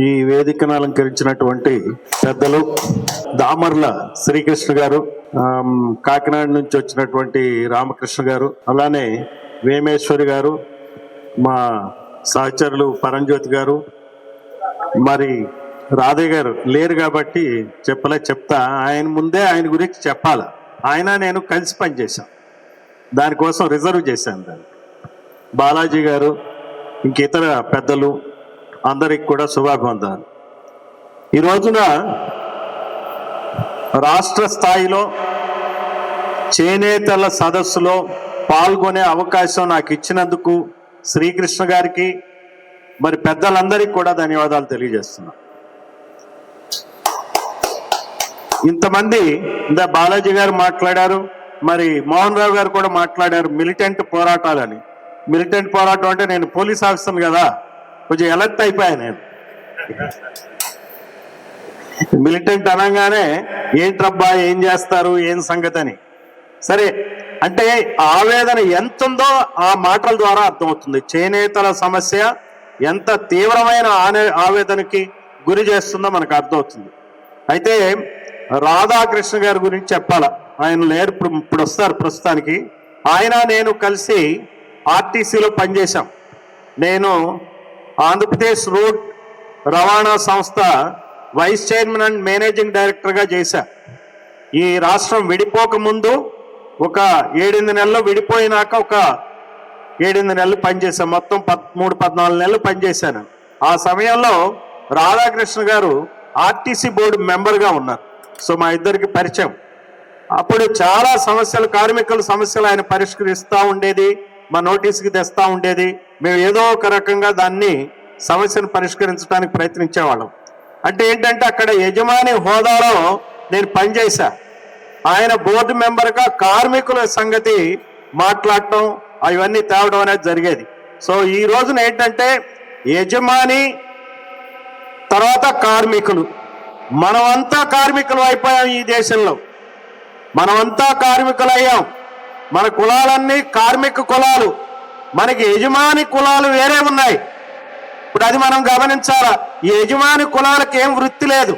ఈ వేదికను అలంకరించినటువంటి పెద్దలు దామర్ల శ్రీకృష్ణ గారు కాకినాడ నుంచి వచ్చినటువంటి రామకృష్ణ గారు అలానే వేమేశ్వరి గారు మా సహచరులు పరంజ్యోతి గారు మరి రాధే గారు లేరు కాబట్టి చెప్పలే చెప్తా. ఆయన ముందే ఆయన గురించి చెప్పాలి. ఆయన నేను కలిసి పనిచేశాం. దానికోసం రిజర్వ్ చేశాను దాన్ని. బాలాజీ గారు ఇంక ఇతర పెద్దలు అందరికి కూడా శుభాభివందనాలు. ఈ రోజున రాష్ట్ర స్థాయిలో చేనేతల సదస్సులో పాల్గొనే అవకాశం నాకు ఇచ్చినందుకు శ్రీకృష్ణ గారికి మరి పెద్దలందరికీ కూడా ధన్యవాదాలు తెలియజేస్తున్నా. ఇంతమంది ఇందా బాలాజీ గారు మాట్లాడారు మరి మోహన్ రావు గారు కూడా మాట్లాడారు మిలిటెంట్ పోరాటాలని. మిలిటెంట్ పోరాటం అంటే నేను పోలీస్ ఆఫీసర్ కదా. కొంచెం ఎలర్ట్ అయిపోయా నేను. మిలిటెంట్ అనగానే ఏంట్రబ్బా ఏం చేస్తారు ఏం సంగతి అని సరే అంటే ఆవేదన ఎంత ఉందో ఆ మాటల ద్వారా అర్థమవుతుంది. చేనేతల సమస్య ఎంత తీవ్రమైన ఆనే- ఆవేదనకి గురి చేస్తుందో మనకు అర్థమవుతుంది. అయితే రాధాకృష్ణ గారి గురించి చెప్పాల. ఆయన లేరు ఇప్పుడు ఇప్పుడు వస్తారు ప్రస్తుతానికి. ఆయన నేను కలిసి ఆర్టీసీలో పనిచేశాం. నేను ఆంధ్రప్రదేశ్ రోడ్ రవాణా సంస్థ వైస్ చైర్మన్ అండ్ మేనేజింగ్ డైరెక్టర్గా చేశా. ఈ రాష్ట్రం విడిపోకముందు ఒక ఏడెనిమిది నెలలు విడిపోయినాక ఒక ఏడెనిమిది నెలలు పనిచేశాను మొత్తం పదమూడు పద్నాలుగు నెలలు పనిచేశాను ఆ సమయంలో రాధాకృష్ణ గారు ఆర్టీసీ బోర్డు మెంబర్గా ఉన్నారు. సో మా ఇద్దరికి పరిచయం. అప్పుడు చాలా సమస్యలు కార్మికుల సమస్యలు ఆయన పరిష్కరిస్తూ ఉండేది. మా నోటీస్కి తెస్తా ఉండేది. మేము ఏదో ఒక రకంగా దాన్ని సమస్యను పరిష్కరించడానికి ప్రయత్నించేవాళ్ళం. అంటే ఏంటంటే అక్కడ యజమాని హోదాలో నేను పనిచేశా. ఆయన బోర్డు మెంబర్గా కార్మికుల సంగతి మాట్లాడటం అవన్నీ తేవడం అనేది జరిగేది. సో ఈ రోజున ఏంటంటే యజమాని తర్వాత కార్మికులు. మనమంతా కార్మికులు అయిపోయాం ఈ దేశంలో. మనమంతా కార్మికులయ్యాం. మన కులాలన్నీ కార్మిక కులాలు. మనకి యజమాని కులాలు వేరే ఉన్నాయి. ఇప్పుడు అది మనం గమనించాలా? ఈ యజమాని కులాలకు ఏం వృత్తి లేదు.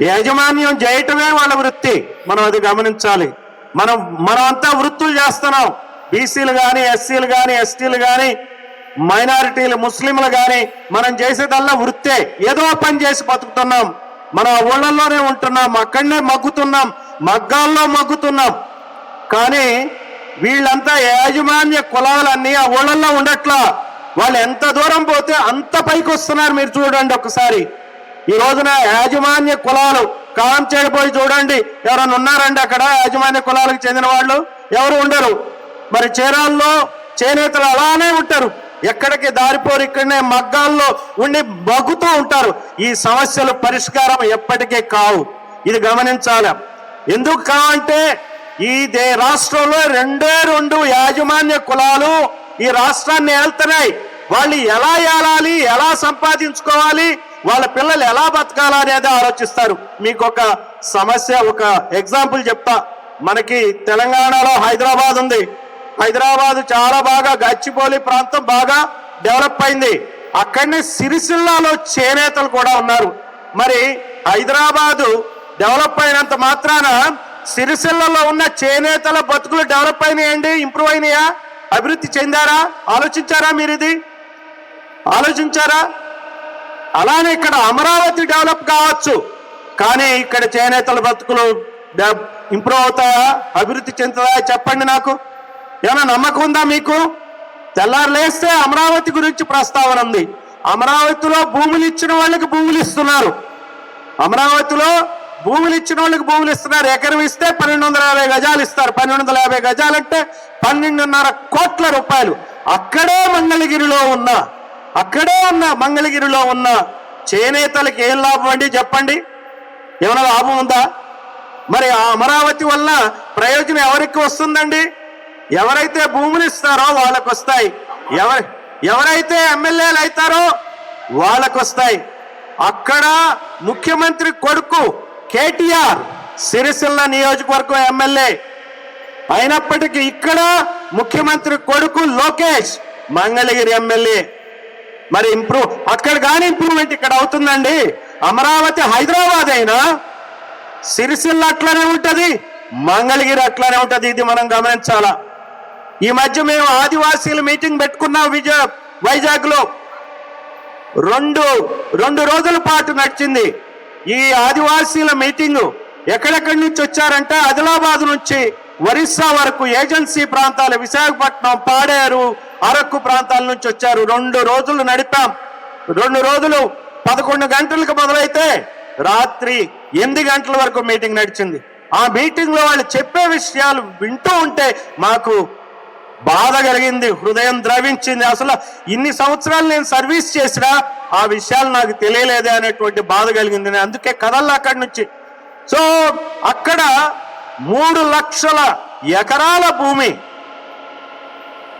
యాజమాన్యం చేయటమే వాళ్ళ వృత్తి. మనం అది గమనించాలి. మనం మనమంతా వృత్తులు చేస్తున్నాం. బీసీలు కానీ ఎస్సీలు కానీ ఎస్టీలు కానీ మైనారిటీలు ముస్లింలు కానీ మనం చేసేదల్లా వృత్తే. ఏదో పని చేసి బతుకుతున్నాం. మనం ఊళ్ళల్లోనే ఉంటున్నాం. అక్కడనే మగ్గుతున్నాం. మగ్గాల్లో మగ్గుతున్నాం. కానీ వీళ్ళంతా యాజమాన్య కులాలన్నీ ఆ ఊళ్ళల్లో ఉండట్లా. వాళ్ళు ఎంత దూరం పోతే అంత పైకి వస్తున్నారు మీరు చూడండి ఒకసారి. ఈ రోజున యాజమాన్య కులాలు కాం చేయబోయి చూడండి. ఎవరైనా ఉన్నారండి అక్కడ యాజమాన్య కులాలకు చెందిన వాళ్ళు? ఎవరు ఉండరు. మరి చీరాల్లో చేనేతలు అలానే ఉంటారు. ఎక్కడికి దారిపోరు ఇక్కడనే మగ్గాల్లో ఉండి మగ్గుతూ ఉంటారు. ఈ సమస్యలు పరిష్కారం ఎప్పటికీ కావు. ఇది గమనించాలి. ఎందుకు కావంటే ఈ దే రాష్ట్రంలో రెండే రెండు యాజమాన్య కులాలు ఈ రాష్ట్రాన్ని ఏళ్తున్నాయి వాళ్ళు ఎలా ఏలాలి ఎలా సంపాదించుకోవాలి వాళ్ళ పిల్లలు ఎలా బతకాలా అనేది ఆలోచిస్తారు. మీకు ఒక సమస్య ఒక ఎగ్జాంపుల్ చెప్తా. మనకి తెలంగాణలో హైదరాబాద్ ఉంది. హైదరాబాద్ చాలా బాగా గచ్చిపోలి ప్రాంతం బాగా డెవలప్ అయింది. అక్కడనే సిరిసిల్లాలో చేనేతలు కూడా ఉన్నారు. మరి హైదరాబాదు డెవలప్ అయినంత మాత్రాన సిరిసిల్లలో ఉన్న చేనేతల బతుకులు డెవలప్ అయినాయండి ఇంప్రూవ్ అయినాయా? అభివృద్ధి చెందారా? ఆలోచించారా మీరు ఇది ఆలోచించారా? అలానే ఇక్కడ అమరావతి డెవలప్ కావచ్చు కానీ ఇక్కడ చేనేతల బతుకులు ఇంప్రూవ్ అవుతాయా? అభివృద్ధి చెందుతాయా? చెప్పండి నాకు. ఏమైనా నమ్మకం ఉందా మీకు? తెల్లారు లేస్తే అమరావతి గురించి ప్రస్తావన ఉంది. అమరావతిలో భూములు ఇచ్చిన వాళ్ళకి భూములు ఇస్తున్నారు. అమరావతిలో భూములు ఇచ్చిన వాళ్ళకి భూములు ఇస్తున్నారు. ఎకరం ఇస్తే పన్నెండు వందల యాభై గజాలు ఇస్తారు. పన్నెండు వందల యాభై గజాలు అంటే పన్నెండున్నర కోట్ల రూపాయలు. అక్కడే మంగళగిరిలో ఉన్న అక్కడే ఉన్న మంగళగిరిలో ఉన్న చేనేతలకి ఏం లాభం అండి? చెప్పండి. ఏమైనా లాభం ఉందా? మరి ఆ అమరావతి వల్ల ప్రయోజనం ఎవరికి వస్తుందండి? ఎవరైతే భూములు ఇస్తారో వాళ్ళకు వస్తాయి. ఎవరి ఎవరైతే ఎమ్మెల్యేలు అవుతారో వాళ్ళకు వస్తాయి. అక్కడ ముఖ్యమంత్రి కొడుకు కేటీఆర్ సిరిసిల్ల నియోజకవర్గం ఎమ్మెల్యే అయినప్పటికీ ఇక్కడ ముఖ్యమంత్రి కొడుకు లోకేష్ మంగళగిరి ఎమ్మెల్యే. మరి ఇంప్రూవ్ అక్కడ కానీ ఇంప్రూవ్మెంట్ ఇక్కడ అవుతుందండి. అమరావతి హైదరాబాద్ అయినా సిరిసిల్ల అట్లానే ఉంటుంది మంగళగిరి అట్లానే ఉంటుంది. ఇది మనం గమనించాలా. ఈ మధ్య మేము ఆదివాసీల మీటింగ్ పెట్టుకున్నాం విజయ వైజాగ్లో రెండు రెండు రోజుల పాటు నడిచింది. ఈ ఆదివాసీల మీటింగ్ ఎక్కడెక్కడి నుంచి వచ్చారంటే ఆదిలాబాద్ నుంచి ఒరిస్సా వరకు ఏజెన్సీ ప్రాంతాలు విశాఖపట్నం పాడేరు అరకు ప్రాంతాల నుంచి వచ్చారు. రెండు రోజులు నడిపాం. రెండు రోజులు పదకొండు గంటలకు మొదలైతే రాత్రి ఎనిమిది గంటల వరకు మీటింగ్ నడిచింది. ఆ మీటింగ్లో వాళ్ళు చెప్పే విషయాలు వింటూ ఉంటే మాకు బాధ కలిగింది హృదయం ద్రవించింది. అసలు ఇన్ని సంవత్సరాలు నేను సర్వీస్ చేసినా ఆ విషయాలు నాకు తెలియలేదే అనేటువంటి బాధ కలిగింది. అందుకే కదల్లా అక్కడి నుంచి. సో అక్కడ మూడు లక్షల ఎకరాల భూమి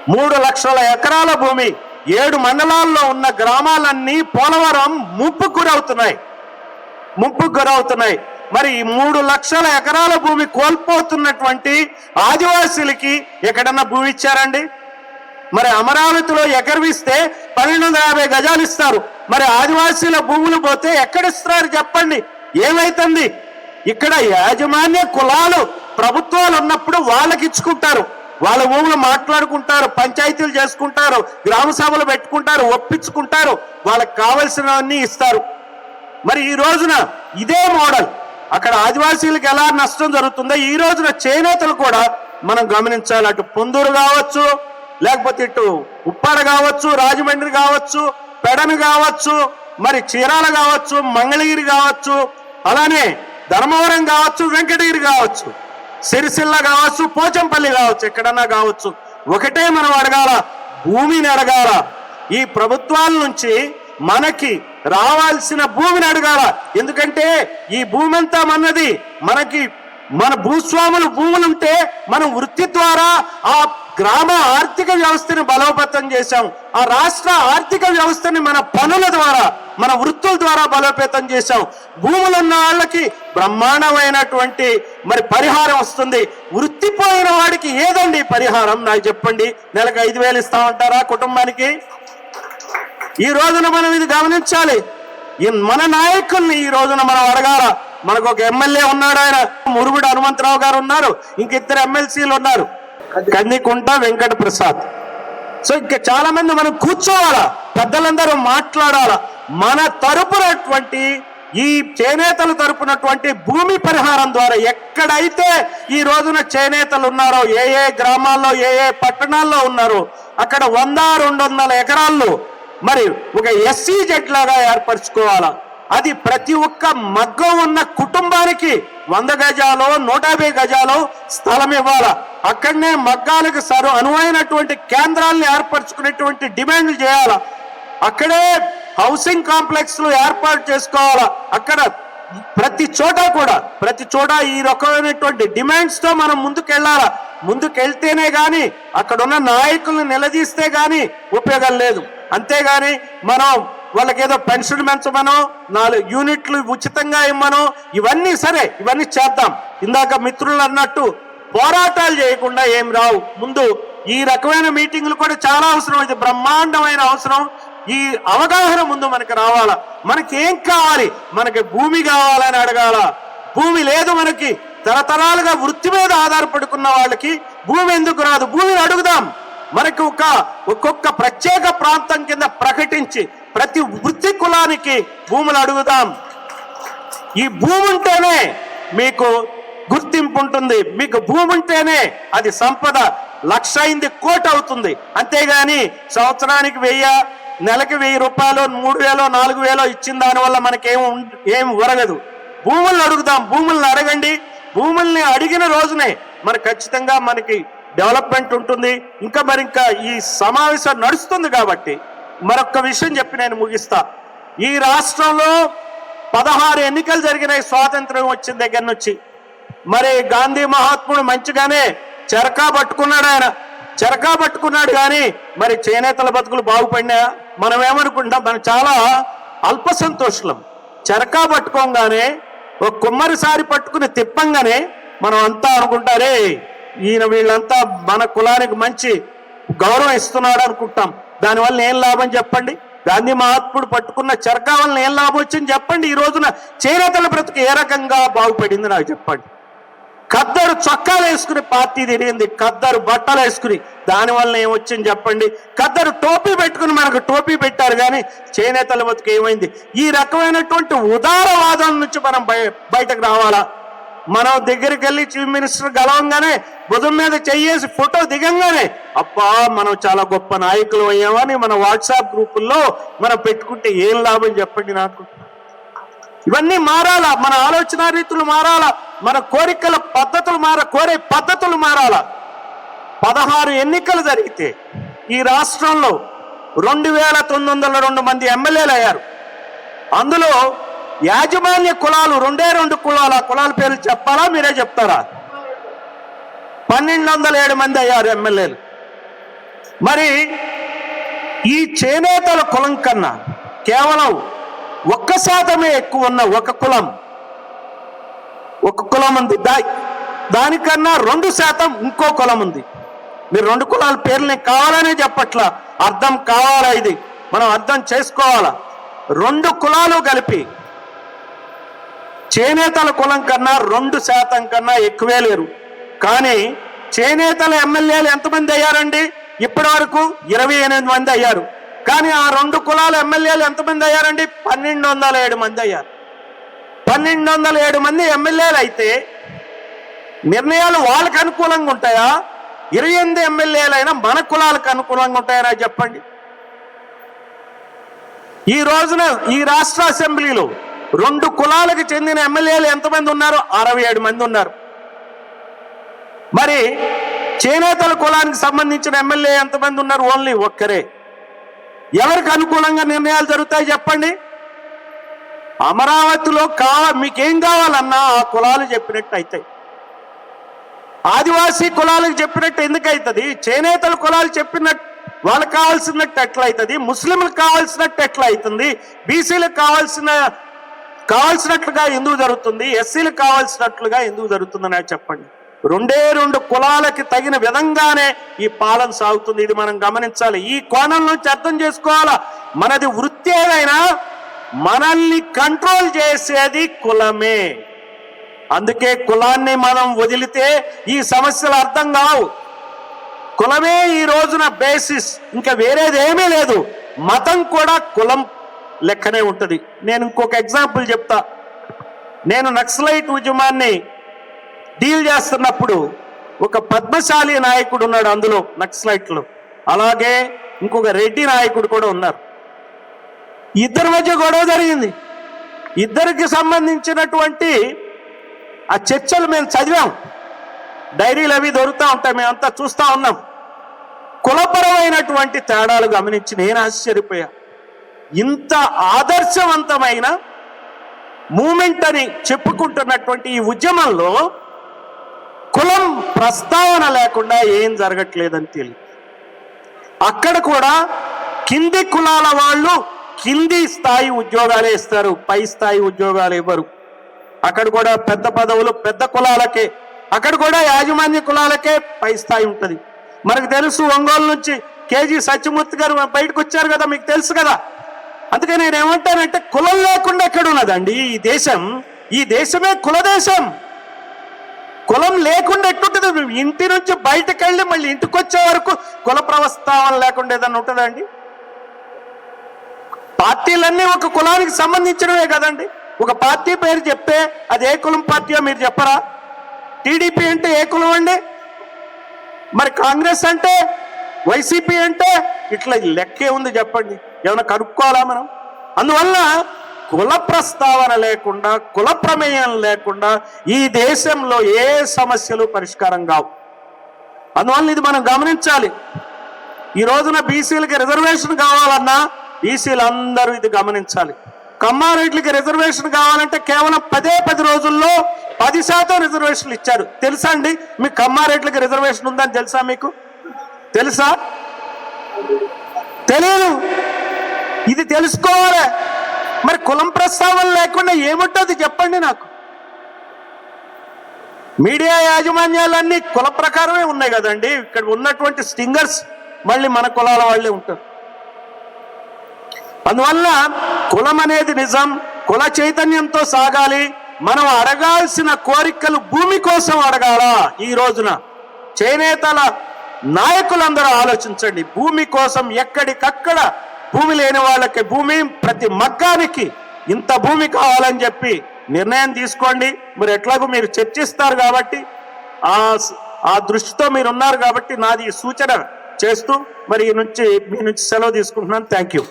మూడు లక్షల ఎకరాల భూమి ఏడు మండలాల్లో ఉన్న గ్రామాలన్నీ పోలవరం ముప్పు గురవుతున్నాయి. ముప్పు గురవుతున్నాయి. మరి ఈ మూడు లక్షల ఎకరాల భూమి కోల్పోతున్నటువంటి ఆదివాసులకి ఎక్కడన్నా భూమి ఇచ్చారండి? మరి అమరావతిలో ఎకరవిస్తే పన్నెండు వందల యాభై గజాలు ఇస్తారు. మరి ఆదివాసీల భూములు పోతే ఎక్కడ ఇస్తారు చెప్పండి? ఏమైతుంది? ఇక్కడ యాజమాన్య కులాలు ప్రభుత్వాలు ఉన్నప్పుడు వాళ్ళకి ఇచ్చుకుంటారు. వాళ్ళ భూములు మాట్లాడుకుంటారు పంచాయతీలు చేసుకుంటారు గ్రామ సభలు పెట్టుకుంటారు ఒప్పించుకుంటారు. వాళ్ళకి కావలసినవన్నీ ఇస్తారు. మరి ఈ రోజున ఇదే మోడల్. అక్కడ ఆదివాసీలకు ఎలా నష్టం జరుగుతుందో ఈ రోజున చేనేతలు కూడా మనం గమనించాలి. అటు పొందూరు కావచ్చు లేకపోతే ఇటు ఉప్పాడ కావచ్చు రాజమండ్రి కావచ్చు పెడను కావచ్చు మరి చీరాల కావచ్చు మంగళగిరి కావచ్చు అలానే ధర్మవరం కావచ్చు వెంకటగిరి కావచ్చు సిరిసిల్ల కావచ్చు పోచంపల్లి కావచ్చు ఎక్కడన్నా కావచ్చు. ఒకటే మనం అడగాల భూమిని అడగాల. ఈ ప్రభుత్వాల నుంచి మనకి రావాల్సిన భూమిని అడగాల. ఎందుకంటే ఈ భూమి అంతా మనది. మనకి మన భూస్వాములు భూములు ఉంటే మనం వృత్తి ద్వారా ఆ గ్రామ ఆర్థిక వ్యవస్థని బలోపేతం చేశాం. ఆ రాష్ట్ర ఆర్థిక వ్యవస్థని మన పనుల ద్వారా మన వృత్తుల ద్వారా బలోపేతం చేశాం. భూములు ఉన్న వాళ్ళకి బ్రహ్మాండమైనటువంటి మరి పరిహారం వస్తుంది. వృత్తి పోయిన వాడికి ఏదండి పరిహారం? నాకు చెప్పండి. నెలకు ఐదు వేలు ఇస్తామంటారా కుటుంబానికి? ఈ రోజున మనం ఇది గమనించాలి. మన నాయకుల్ని ఈ రోజున మనం అడగాల. మనకు ఒక ఎమ్మెల్యే ఉన్నాడు ఆయన. మురుగుడు హనుమంతరావు గారు ఉన్నారు. ఇంక ఇద్దరు ఎమ్మెల్సీలు ఉన్నారు. కందికుంట వెంకట ప్రసాద్. సో ఇంకా చాలా మంది మనం కూర్చోవాలా. పెద్దలందరూ మాట్లాడాలా. మన తరపునటువంటి ఈ చేనేతల తరపునటువంటి భూమి పరిహారం ద్వారా ఎక్కడైతే ఈ రోజున చేనేతలు ఉన్నారో ఏ ఏ గ్రామాల్లో ఏ ఏ పట్టణాల్లో ఉన్నారో అక్కడ వంద రెండు వందల ఎకరాల్లో మరి ఒక ఎస్సీ జెడ్ లాగా ఏర్పరచుకోవాలా? అది ప్రతి ఒక్క మగ్గం ఉన్న కుటుంబానికి వంద గజాలో నూట యాభై గజాలో స్థలం ఇవ్వాలా? అక్కడనే మగ్గాలకు సరు అనువైనటువంటి కేంద్రాలను ఏర్పరచుకునేటువంటి డిమాండ్లు చేయాలా? అక్కడే హౌసింగ్ కాంప్లెక్స్లు ఏర్పాటు చేసుకోవాలా? అక్కడ ప్రతి చోట కూడా ప్రతి చోట ఈ రకమైనటువంటి డిమాండ్స్తో మనం ముందుకెళ్ళాలా? ముందుకెళ్తేనే గాని అక్కడ ఉన్న నాయకులను నిలదీస్తే గాని ఉపయోగం లేదు. అంతేగాని మనం వాళ్ళకి ఏదో పెన్షన్ పెంచమనో నాలుగు యూనిట్లు ఉచితంగా ఇవ్వనో ఇవన్నీ సరే ఇవన్నీ చేద్దాం. ఇందాక మిత్రులు అన్నట్టు పోరాటాలు చేయకుండా ఏం రావు. ముందు ఈ రకమైన మీటింగ్లు కూడా చాలా అవసరం. ఇది బ్రహ్మాండమైన అవసరం. ఈ అవగాహన ముందు మనకి రావాలా? మనకి ఏం కావాలి? మనకి భూమి కావాలని అడగాల. భూమి లేదు మనకి. తరతరాలుగా వృత్తి మీద ఆధారపడుకున్న వాళ్ళకి భూమి ఎందుకు రాదు? భూమిని అడుగుదాం. మనకి ఒక ఒక్కొక్క ప్రత్యేక ప్రాంతం కింద ప్రకటించి ప్రతి వృత్తి కులానికి భూములు అడుగుదాం. ఈ భూమి ఉంటేనే మీకు గుర్తింపు ఉంటుంది. మీకు భూమి ఉంటేనే అది సంపద లక్ష అయింది కోటి అవుతుంది. అంతేగాని సంవత్సరానికి వెయ్యి నెలకి వెయ్యి రూపాయలు మూడు వేలో నాలుగు వేలో ఇచ్చిన దానివల్ల మనకేం ఉం- ఏం ఒరగదు భూములను అడుగుదాం. భూములను అడగండి. భూముల్ని అడిగిన రోజునే మరి ఖచ్చితంగా మనకి డెవలప్మెంట్ ఉంటుంది. ఇంకా మరి ఇంకా ఈ సమావేశం నడుస్తుంది కాబట్టి మరొక విషయం చెప్పి నేను ముగిస్తా. ఈ రాష్ట్రంలో పదహారు ఎన్నికలు జరిగినాయి. స్వాతంత్రం వచ్చిన దగ్గర నుంచి. మరి గాంధీ మహాత్ముడు మంచిగానే చెరకా పట్టుకున్నాడు ఆయన. చెరకా పట్టుకున్నాడు కానీ మరి చేనేతల బతుకులు బాగుపడినా మనం ఏమనుకుంటాం మనం చాలా అల్ప సంతోషులం. చెరకా పట్టుకోగానే ఒక కుమ్మరిసారి పట్టుకుని తిప్పంగానే మనం అంతా అనుకుంటారే ఈయన వీళ్ళంతా మన కులానికి మంచి గౌరవం ఇస్తున్నాడు అనుకుంటాం. దానివల్ల ఏం లాభం చెప్పండి? గాంధీ మహాత్ముడు పట్టుకున్న చరకావలన ఏం లాభం వచ్చింది చెప్పండి? ఈ రోజున చేనేతల బ్రతుకు ఏ రకంగా బాగుపడింది నాకు చెప్పండి. ఖద్దరు చొక్కాలు వేసుకుని పార్టీ తిరిగింది. ఖద్దరు బట్టలు వేసుకుని దానివల్ల ఏమొచ్చింది చెప్పండి? ఖద్దరు టోపీ పెట్టుకుని మనకు టోపీ పెట్టారు కానీ చేనేతల బతుకు ఏమైంది? ఈ రకమైనటువంటి ఉదారవాదం నుంచి మనం బయ బయటకు రావాలా? మనం దగ్గరికి వెళ్ళి చీఫ్ మినిస్టర్ గలవంగానే భుజం మీద చెయ్యేసి ఫోటో దిగంగానే అబ్బా మనం చాలా గొప్ప నాయకులు అయ్యామని మన వాట్సాప్ గ్రూపుల్లో మనం పెట్టుకుంటే ఏం లాభం చెప్పండి నాకు? ఇవన్నీ మారాలా? మన ఆలోచన రీతులు మారాలా? మన కోరికల పద్ధతులు మార కోరే పద్ధతులు మారాలా? పదహారు ఎన్నికలు జరిగితే ఈ రాష్ట్రంలో రెండు వేల తొమ్మిది వందల రెండు మంది ఎమ్మెల్యేలు అయ్యారు. అందులో యాజమాన్య కులాలు రెండే రెండు కులాల. కులాల పేర్లు చెప్పాలా? మీరే చెప్తారా? పన్నెండు వందల ఏడు మంది అయ్యారు ఎమ్మెల్యేలు. మరి ఈ చేనేతల కులం కన్నా కేవలం ఒక్క శాతమే ఎక్కువ ఉన్న ఒక కులం ఒక కులం ఉంది. దా దానికన్నా రెండు శాతం ఇంకో కులం ఉంది. మీరు రెండు కులాల పేర్లు కావాలనే చెప్పట్లా? అర్థం కావాలా ఇది? మనం అర్థం చేసుకోవాలా? రెండు కులాలు కలిపి చేనేతల కులం కన్నా రెండు శాతం కన్నా ఎక్కువే లేరు. కానీ చేనేతల ఎమ్మెల్యేలు ఎంతమంది అయ్యారండి? ఇప్పటి వరకు ఇరవై ఎనిమిది మంది అయ్యారు. కానీ ఆ రెండు కులాల ఎమ్మెల్యేలు ఎంతమంది అయ్యారండి? పన్నెండు వందల ఏడు మంది అయ్యారు. పన్నెండు వందల ఏడు మంది ఎమ్మెల్యేలు అయితే నిర్ణయాలు వాళ్ళకి అనుకూలంగా ఉంటాయా? ఇరవై ఎనిమిది ఎమ్మెల్యేలైనా మన కులాలకు అనుకూలంగా ఉంటాయనా చెప్పండి. ఈ రోజున ఈ రాష్ట్ర అసెంబ్లీలో రెండు కులాలకు చెందిన ఎమ్మెల్యేలు ఎంతమంది ఉన్నారు అరవై ఏడు మంది ఉన్నారు. మరి చేనేతల కులానికి సంబంధించిన ఎమ్మెల్యే ఎంతమంది ఉన్నారు? ఓన్లీ ఒక్కరే. ఎవరికి అనుకూలంగా నిర్ణయాలు జరుగుతాయి చెప్పండి? అమరావతిలో కావ మీకేం కావాలన్నా ఆ కులాలు చెప్పినట్టు అవుతాయి ఆదివాసీ కులాలకు చెప్పినట్టు ఎందుకు అవుతుంది చేనేతల కులాలు చెప్పినట్టు వాళ్ళకి కావాల్సినట్టు ఎట్లా అవుతుంది ముస్లింలకు కావాల్సినట్టు ఎట్లా అవుతుంది బీసీలకు కావాల్సిన కావాల్సినట్లుగా ఎందుకు జరుగుతుంది? ఎస్సీలకు కావాల్సినట్లుగా ఎందుకు జరుగుతుందని నాకు చెప్పండి. రెండే రెండు కులాలకి తగిన విధంగానే ఈ పాలన సాగుతుంది. ఇది మనం గమనించాలి. ఈ కోణం నుంచి అర్థం చేసుకోవాలా? మనది వృత్తి ఏదైనా మనల్ని కంట్రోల్ చేసేది కులమే. అందుకే కులాన్ని మనం వదిలితే ఈ సమస్యలు అర్థం కావు. కులమే ఈ రోజున బేసిస్ ఇంకా వేరేది ఏమీ లేదు. మతం కూడా కులం లెక్కనే ఉంటుంది. నేను ఇంకొక ఎగ్జాంపుల్ చెప్తా. నేను నక్సలైట్ ఉద్యమాన్ని డీల్ చేస్తున్నప్పుడు ఒక పద్మశాలి నాయకుడు ఉన్నాడు అందులో నక్సలైట్లు. అలాగే ఇంకొక రెడ్డి నాయకుడు కూడా ఉన్నారు. ఇద్దరి మధ్య గొడవ జరిగింది. ఇద్దరికి సంబంధించినటువంటి ఆ చర్చలు మేము చదివాం. డైరీలు అవి దొరుకుతూ ఉంటాయి మేమంతా చూస్తూ ఉన్నాం. కులపరమైనటువంటి తేడాలు గమనించి నేను ఆశ్చర్యపోయా. ఇంత ఆదర్శవంతమైన మూమెంట్ అని చెప్పుకుంటున్నటువంటి ఈ ఉద్యమంలో కులం ప్రస్తావన లేకుండా ఏం జరగట్లేదని తెలియదు అక్కడ కూడా కింది కులాల వాళ్ళు కింది స్థాయి ఉద్యోగాలే ఇస్తారు పై స్థాయి ఉద్యోగాలు ఇవ్వరు. అక్కడ కూడా పెద్ద పదవులు పెద్ద కులాలకే అక్కడ కూడా యాజమాన్య కులాలకే పై స్థాయి ఉంటుంది. మనకు తెలుసు ఒంగోలు నుంచి కేజీ సత్యమూర్తి గారు బయటకు వచ్చారు కదా మీకు తెలుసు కదా? అందుకే నేను ఏమంటానంటే కులం లేకుండా ఎక్కడ ఉన్నదండి? ఈ దేశం ఈ దేశమే కుల దేశం. కులం లేకుండా ఎట్టుంటుంది? ఇంటి నుంచి బయటకు వెళ్ళి మళ్ళీ ఇంటికి వచ్చే వరకు కుల ప్రవస్థానం లేకుండా ఏదన్నా ఉంటుందండి పార్టీలన్నీ ఒక కులానికి సంబంధించినవే కదండి. ఒక పార్టీ పేరు చెప్తే అది ఏ కులం పార్టీయో మీరు చెప్పరా? టీడీపీ అంటే ఏ కులం అండి? మరి కాంగ్రెస్ అంటే వైసీపీ అంటే ఇట్లా లెక్కే ఉంది చెప్పండి. ఏమైనా కనుక్కోవాలా మనం? అందువల్ల కుల ప్రస్తావన లేకుండా కుల ప్రమేయం లేకుండా ఈ దేశంలో ఏ సమస్యలు పరిష్కారం కావు. అందువల్ల ఇది మనం గమనించాలి. ఈ రోజున బీసీలకి రిజర్వేషన్ కావాలన్నా బీసీలు అందరూ ఇది గమనించాలి. కమ్మారెడ్లకి రిజర్వేషన్ కావాలంటే కేవలం పదే పది రోజుల్లో పది శాతం రిజర్వేషన్లు ఇచ్చారు. తెలుసా అండి? మీకు కమ్మారెడ్లకి రిజర్వేషన్ ఉందని తెలుసా మీకు? తెలుసా? తెలియదు ఇది తెలుసుకోవాలి? మరి కులం ప్రస్తావన లేకుండా ఏముంటుంది చెప్పండి నాకు. మీడియా యాజమాన్యాలన్నీ కుల ప్రకారమే ఉన్నాయి కదండి. ఇక్కడ ఉన్నటువంటి స్టింగర్స్ మళ్ళీ మన కులాల వాళ్ళే ఉంటారు. అందువల్ల కులం అనేది నిజం కుల చైతన్యంతో సాగాలి. మనం అడగాల్సిన కోరికలు భూమి కోసం అడగాల ఈ రోజున? చేనేతల నాయకులందరూ ఆలోచించండి. భూమి కోసం ఎక్కడికక్కడ భూమి లేని వాళ్ళకి భూమి ప్రతి మగ్గానికి ఇంత భూమి కావాలని చెప్పి నిర్ణయం తీసుకోండి. మరి ఎట్లాగో మీరు చర్చిస్తారు కాబట్టి ఆ ఆ దృష్టితో మీరు ఉన్నారు కాబట్టి నాది ఈ సూచన చేస్తూ మరి ఈ నుంచి మీ నుంచి సెలవు తీసుకుంటున్నాను. Thank you